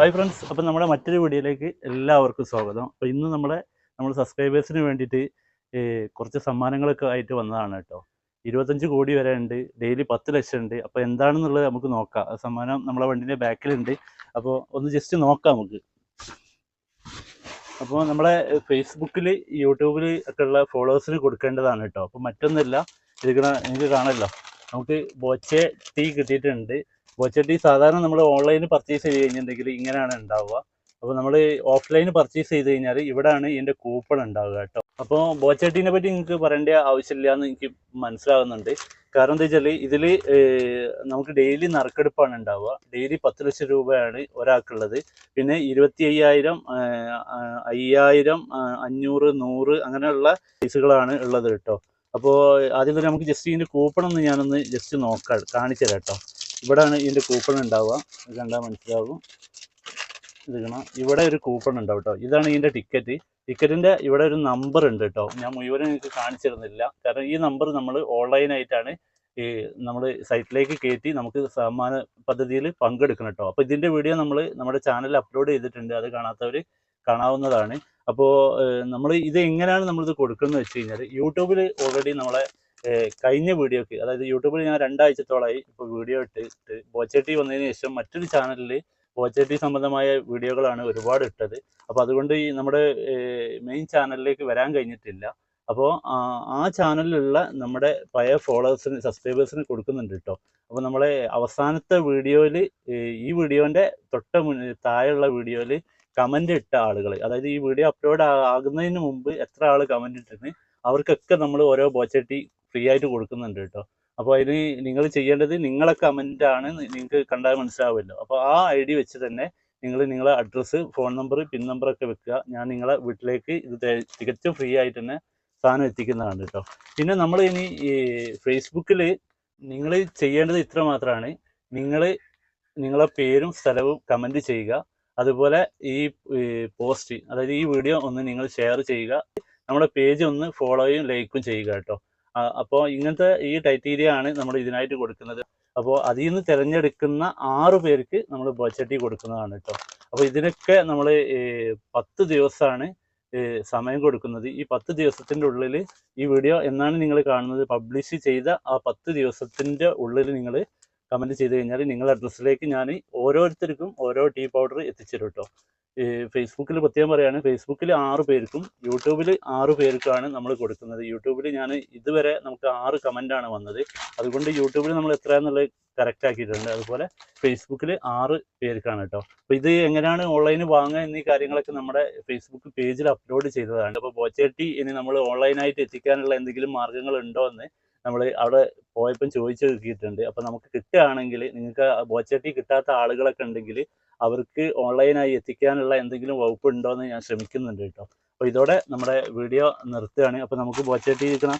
Hi friends അപ്പം നമ്മുടെ മറ്റൊരു വീഡിയോയിലേക്ക് എല്ലാവർക്കും സ്വാഗതം. അപ്പോൾ ഇന്ന് നമ്മളെ നമ്മൾ സബ്സ്ക്രൈബേഴ്സിന് വേണ്ടിയിട്ട് കുറച്ച് സമ്മാനങ്ങളൊക്കെ ആയിട്ട് വന്നതാണ് കേട്ടോ. ഇരുപത്തഞ്ച് കോടി വരെ ഉണ്ട് ഡെയിലി പത്ത് ലക്ഷം ഉണ്ട്. അപ്പോൾ എന്താണെന്നുള്ളത് നമുക്ക് നോക്കാം. ആ സമ്മാനം നമ്മളെ വണ്ടിന്റെ ബാക്കിലുണ്ട്. അപ്പോൾ ഒന്ന് ജസ്റ്റ് നോക്കാം നമുക്ക്. അപ്പോൾ നമ്മളെ ഫേസ്ബുക്കിൽ യൂട്യൂബിൽ ഒക്കെ ഉള്ള ഫോളോവേഴ്സിന് കൊടുക്കേണ്ടതാണ് കേട്ടോ. അപ്പോൾ മറ്റൊന്നുമില്ല ഇത് എനിക്ക് കാണല്ലോ നമുക്ക് ബോച്ചെ ടീ കിട്ടിയിട്ടുണ്ട്. ബോച്ചട്ടി സാധാരണ നമ്മൾ ഓൺലൈനിൽ പർച്ചേസ് ചെയ്ത് കഴിഞ്ഞിട്ടുണ്ടെങ്കിൽ ഇങ്ങനെയാണ് ഉണ്ടാവുക അപ്പോൾ നമ്മൾ ഓഫ്ലൈൻ പർച്ചേസ് ചെയ്ത് കഴിഞ്ഞാൽ ഇവിടെയാണ് ഇതിന്റെ കൂപ്പൺ ഉണ്ടാവുക കേട്ടോ. അപ്പോൾ ബോച്ചട്ടീനെ പറ്റി നിങ്ങൾക്ക് പറയേണ്ട ആവശ്യമില്ല എന്ന് എനിക്ക് മനസ്സിലാകുന്നുണ്ട് കാരണം എന്താ വെച്ചാൽ ഇതിൽ നമുക്ക് ഡെയിലി നറുക്കെടുപ്പാണ് ഉണ്ടാവുക ഡെയിലി പത്ത് ലക്ഷം രൂപയാണ് ഒരാൾക്കുള്ളത്. പിന്നെ ഇരുപത്തി അയ്യായിരം അയ്യായിരം അഞ്ഞൂറ് നൂറ് അങ്ങനെയുള്ള പൈസകളാണ് ഉള്ളത് കേട്ടോ. അപ്പോൾ ആദ്യം നമുക്ക് ജസ്റ്റ് ഇതിന്റെ കൂപ്പൺ ഒന്ന് ഞാനൊന്ന് ജസ്റ്റ് നോക്കാം കാണിച്ചു തരാം കേട്ടോ. ഇവിടെയാണ് ഇതിന്റെ കൂപ്പൺ ഉണ്ടാവുക. ഇത് കണ്ടാൽ മനസ്സിലാവും. ഇത് കാണാം. ഇവിടെ ഒരു കൂപ്പൺ ഉണ്ടാവും കേട്ടോ. ഇതാണ് ഇതിന്റെ ടിക്കറ്റ് ടിക്കറ്റിന്റെ ഇവിടെ ഒരു നമ്പർ ഉണ്ട് കേട്ടോ. ഞാൻ മുഴുവൻ നിങ്ങൾക്ക് കാണിച്ചിരുന്നില്ല കാരണം ഈ നമ്പർ നമ്മൾ ഓൺലൈനായിട്ടാണ് ഈ നമ്മൾ സൈറ്റിലേക്ക് കയറ്റി നമുക്ക് സമ്മാന പദ്ധതിയിൽ പങ്കെടുക്കണം കേട്ടോ. അപ്പോൾ ഇതിന്റെ വീഡിയോ നമ്മൾ നമ്മുടെ ചാനലിൽ അപ്ലോഡ് ചെയ്തിട്ടുണ്ട്. അത് കാണാത്തവർ കാണാവുന്നതാണ്. അപ്പോൾ നമ്മൾ ഇത് എങ്ങനെയാണ് നമ്മളിത് കൊടുക്കുന്നത് വെച്ച് കഴിഞ്ഞാൽ യൂട്യൂബിൽ ഓൾറെഡി നമ്മളെ കഴിഞ്ഞ വീഡിയോക്ക് അതായത് യൂട്യൂബിൽ ഞാൻ രണ്ടാഴ്ചത്തോളമായി ഇപ്പോൾ വീഡിയോ ഇട്ടിട്ട് ബോച്ചേട്ടി വന്നതിന് ശേഷം മറ്റൊരു ചാനലിൽ ബോച്ചേട്ടി സംബന്ധമായ വീഡിയോകളാണ് ഒരുപാട് ഇട്ടത്. അപ്പോൾ അതുകൊണ്ട് ഈ നമ്മുടെ മെയിൻ ചാനലിലേക്ക് വരാൻ കഴിഞ്ഞിട്ടില്ല. അപ്പോൾ ആ ചാനലിലുള്ള നമ്മുടെ പഴയ ഫോളോവേഴ്സിന് സബ്സ്ക്രൈബേഴ്സിന് കൊടുക്കുന്നുണ്ട് കേട്ടോ അപ്പോൾ നമ്മളെ അവസാനത്തെ വീഡിയോയിൽ ഈ വീഡിയോന്റെ തൊട്ട താഴെയുള്ള വീഡിയോയിൽ കമന്റ് ഇട്ട ആളുകൾ അതായത് ഈ വീഡിയോ അപ്ലോഡ് ആകുന്നതിന് മുമ്പ് എത്ര ആൾ കമന്റ് ഇട്ടിരുന്നു അവർക്കൊക്കെ നമ്മൾ ഓരോ ബോച്ചട്ടി ഫ്രീ ആയിട്ട് കൊടുക്കുന്നുണ്ട് കേട്ടോ. അപ്പോൾ അതിന് നിങ്ങൾ ചെയ്യേണ്ടത് നിങ്ങളെ ആണ് നിങ്ങൾക്ക് കണ്ടാൽ മനസ്സിലാവുമല്ലോ. അപ്പോൾ ആ ഐ ഡി വെച്ച് തന്നെ നിങ്ങൾ നിങ്ങളെ address phone number pin number ഒക്കെ വെക്കുക. ഞാൻ നിങ്ങളെ വീട്ടിലേക്ക് ഇത് തികച്ചും ഫ്രീ ആയിട്ട് തന്നെ സാധനം എത്തിക്കുന്നതാണ് കേട്ടോ. പിന്നെ നമ്മൾ ഇനി ഈ ഫേസ്ബുക്കിൽ നിങ്ങൾ ചെയ്യേണ്ടത് ഇത്ര മാത്രമാണ് നിങ്ങൾ നിങ്ങളെ പേരും സ്ഥലവും കമന്റ് ചെയ്യുക. അതുപോലെ ഈ പോസ്റ്റ് അതായത് ഈ വീഡിയോ ഒന്ന് നിങ്ങൾ ഷെയർ ചെയ്യുക. നമ്മുടെ പേജ് ഒന്ന് ഫോളോയും ലൈക്കും ചെയ്യുക കേട്ടോ. അപ്പോൾ ഇങ്ങനത്തെ ഈ ടൈറ്റീരിയ ആണ് നമ്മൾ ഇതിനായിട്ട് കൊടുക്കുന്നത്. അപ്പോൾ അതിൽ നിന്ന് തിരഞ്ഞെടുക്കുന്ന ആറ് പേർക്ക് നമ്മൾ ബോച്ചട്ടി കൊടുക്കുന്നതാണ് കേട്ടോ. അപ്പോൾ ഇതിനൊക്കെ നമ്മൾ പത്ത് ദിവസമാണ് സമയം കൊടുക്കുന്നത്. ഈ പത്ത് ദിവസത്തിന്റെ ഉള്ളിൽ ഈ വീഡിയോ എന്നാണ് നിങ്ങൾ കാണുന്നത് പബ്ലിഷ് ചെയ്ത ആ പത്ത് ദിവസത്തിന്റെ ഉള്ളിൽ നിങ്ങൾ കമന്റ് ചെയ്ത് കഴിഞ്ഞാൽ നിങ്ങളുടെ അഡ്രസ്സിലേക്ക് ഞാൻ ഓരോരുത്തർക്കും ഓരോ ടീ പൗഡർ എത്തിച്ചു കേട്ടോ. ഫേസ്ബുക്കിൽ പ്രത്യേകം പറയാണ് ഫേസ്ബുക്കിൽ ആറ് പേർക്കും യൂട്യൂബിൽ ആറ് പേർക്കാണ് നമ്മൾ കൊടുക്കുന്നത്. യൂട്യൂബിൽ ഞാൻ ഇതുവരെ നമുക്ക് ആറ് കമന്റാണ് വന്നത്. അതുകൊണ്ട് യൂട്യൂബിൽ നമ്മൾ എത്രയാണെന്നുള്ളത് കറക്റ്റ് ആക്കിയിട്ടുണ്ട്. അതുപോലെ ഫേസ്ബുക്കിൽ ആറ് പേർക്കാണ് കേട്ടോ. അപ്പോൾ ഇത് എങ്ങനെയാണ് ഓൺലൈനിൽ വാങ്ങുക എന്നീ കാര്യങ്ങളൊക്കെ നമ്മുടെ ഫേസ്ബുക്ക് പേജിൽ അപ്ലോഡ് ചെയ്തതാണ്. അപ്പോൾ ബോച്ചേട്ടി ഇനി നമ്മൾ ഓൺലൈനായിട്ട് എത്തിക്കാനുള്ള എന്തെങ്കിലും മാർഗങ്ങൾ ഉണ്ടോ എന്ന് നമ്മൾ അവിടെ പോയപ്പം ചോദിച്ചു നോക്കിയിട്ടുണ്ട്. അപ്പോൾ നമുക്ക് കിട്ടുകയാണെങ്കിൽ നിങ്ങൾക്ക് ബോച്ചേട്ടി കിട്ടാത്ത ആളുകളൊക്കെ ഉണ്ടെങ്കിൽ അവർക്ക് ഓൺലൈനായി എത്തിക്കാനുള്ള എന്തെങ്കിലും വകുപ്പ് ഉണ്ടോ എന്ന് ഞാൻ ശ്രമിക്കുന്നുണ്ട് കേട്ടോ. അപ്പോൾ ഇതോടെ നമ്മുടെ വീഡിയോ നിർത്തുകയാണ്. അപ്പോൾ നമുക്ക് ബോച്ചേട്ടി ഇരിക്കണം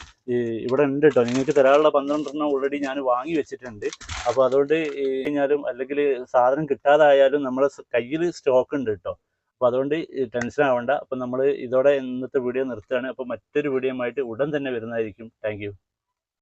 ഇവിടെ ഉണ്ട് കേട്ടോ. നിങ്ങൾക്ക് തരാനുള്ള പന്ത്രണ്ടെണ്ണം ഓൾറെഡി ഞാൻ വാങ്ങി വെച്ചിട്ടുണ്ട്. അപ്പോൾ അതുകൊണ്ട് കഴിഞ്ഞാലും അല്ലെങ്കിൽ സാധനം കിട്ടാതായാലും നമ്മുടെ കയ്യിൽ സ്റ്റോക്ക് ഉണ്ട് കേട്ടോ. അപ്പോൾ അതുകൊണ്ട് ടെൻഷൻ ആവണ്ട. അപ്പോൾ നമ്മൾ ഇതോടെ ഇന്നത്തെ വീഡിയോ നിർത്തുകയാണ്. അപ്പോൾ മറ്റൊരു വീഡിയോയുമായിട്ട് ഉടൻ തന്നെ വരുന്നതായിരിക്കും. താങ്ക്